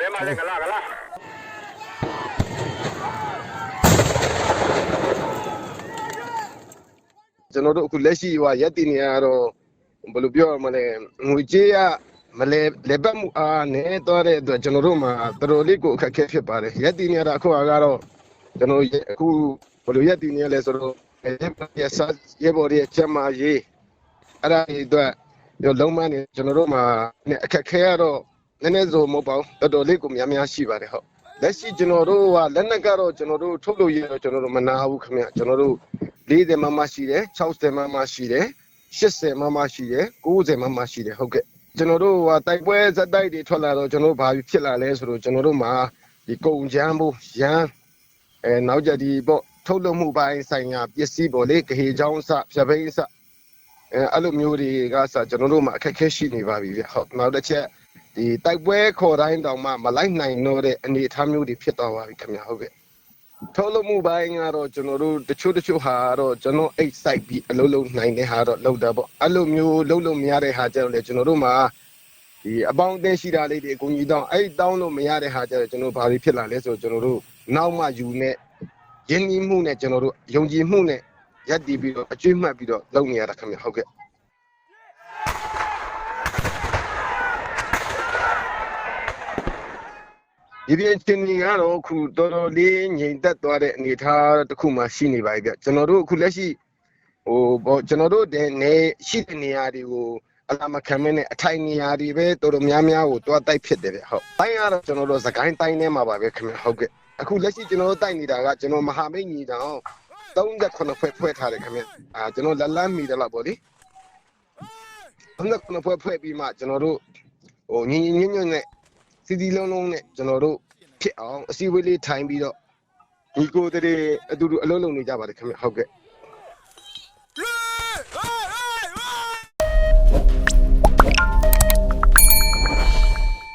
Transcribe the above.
နဲ့ဘယ်မှာလဲကလားကလားကျွန်တော်တို့အခုလက်ရှိဟိုရက်တည်နေရတော့ဘယ်လိုပြောရမလဲငွေကြေးရမလဲလက်ပတ်မှုအားနဲ့တော့တဲ့အတွက်ကျွန်တော်တို့မှာတော်တော်လေးကိုအခက်အခဲဖြစ်ပါတယ်ရက်တည်နေရတာအခုကတော့ကျွန်တော်အခုဘယ်လိုရက်တည်နေရလဲဆိုတော့ရဲ့စားရေပေါ်ရဲ့ချက်မရေးအဲ့ဒါတွေအတွက်လုံးမနေကျွန်တော်တို့မှာအခက်အခဲရတော့ နည်းနည်းဆိုမဟုတ်ပါဘူးတော်တော်လေးကိုများများရှိပါတယ်ဟုတ်လက်ရှိကျွန်တော်တို့ကလက်နက်ကတော့ကျွန်တော်တို့ထုတ်လို့ရတော့ကျွန်တော်တို့မနာဘူးခင်ဗျကျွန်တော်တို့40မမရှိတယ်60မမရှိတယ်80မမရှိတယ်90မမရှိတယ်ဟုတ်ကဲ့ကျွန်တော်တို့ကတိုက်ပွဲဇက်တိုက်တွေထွက်လာတော့ကျွန်တော်တို့ဘာဖြစ်လာလဲဆိုတော့ကျွန်တော်တို့မှာဒီကုံချမ်းဖို့ရန်အဲနောက်ကြဒီပေါ့ထုတ်လုပ်မှုပိုင်းဆိုင်ရာပစ္စည်းပေါ့လေကြေချောင်းစဖြပိန်းစအဲအဲ့လိုမျိုးတွေကစကျွန်တော်တို့မှာအခက်အခဲရှိနေပါပြီဗျဟုတ်နောက်တစ်ချက် ဒီတိုက်ပွဲခေါ်တိုင်းတောင်မှမလိုက်နိုင်တော့တဲ့အနေအထားမျိုးတွေဖြစ်သွားပါပြီခင်ဗျဟုတ်ကဲ့ထုတ်လုပ်မှုပိုင်းကတော့ကျွန်တော်တို့တချို့တချို့ဟာတော့ကျွန်တော်အိတ်ဆိုင်ပြီးအလုပ်လုပ်နိုင်တဲ့ဟာတော့လုပ်တာပေါ့အဲ့လိုမျိုးလုပ်လို့မရတဲ့ဟာကျတော့လေကျွန်တော်တို့မှာဒီအပေါင်းအသင်းရှိတာလေးတွေအကူကြီးတောင်းအဲ့တောင်းလို့မရတဲ့ဟာကျတော့ကျွန်တော်ဘာတွေဖြစ်လာလဲဆိုတော့ကျွန်တော်တို့နောက်မှယူနေရင်းနှီးမှုနဲ့ကျွန်တော်တို့ယုံကြည်မှုနဲ့ရက်တည်ပြီးတော့အကျွေးမှတ်ပြီးတော့လုပ်နေရတာခင်ဗျဟုတ်ကဲ့ ဒီပြင်ချင်းကြီးကတော့အခုတော်တော်လေးငြိမ်သက်သွားတဲ့အနေအထားတစ်ခုမှရှိနေပါပြီဗျကျွန်တော်တို့အခုလက်ရှိဟိုဘောကျွန်တော်တို့တဲ့နေရှိတဲ့နေရာတွေကိုအလာမခံမနဲ့အထိုင်နေရာတွေပဲတော်တော်များများကိုတွားတိုက်ဖြစ်တယ်ဗျဟုတ်တိုင်းကတော့ကျွန်တော်တို့စကိုင်းတိုင်းထဲမှာပါပဲခင်ဗျဟုတ်ကဲ့အခုလက်ရှိကျွန်တော်တို့တိုက်နေတာကကျွန်တော်မဟာမိတ်ညီတောင်38ဖွဲ့ဖွဲ့ထားတယ်ခင်ဗျအာကျွန်တော်လက်လန်းမိတယ်လို့ပေါ့လေ38ဖွဲ့ဖွဲ့ပြီးမှကျွန်တော်တို့ဟိုညီညီညွတ်ညွတ်နဲ့ စီစီလုံးလုံးနဲ့ကျွန်တော်တို့ဖြစ်အောင်အစည်းအဝေးလေးထိုင်ပြီးတော့ဒီကိုယ်တည်းအတူတူအလုံးလုံးနေကြပါတယ်ခင်ဗျဟုတ်ကဲ့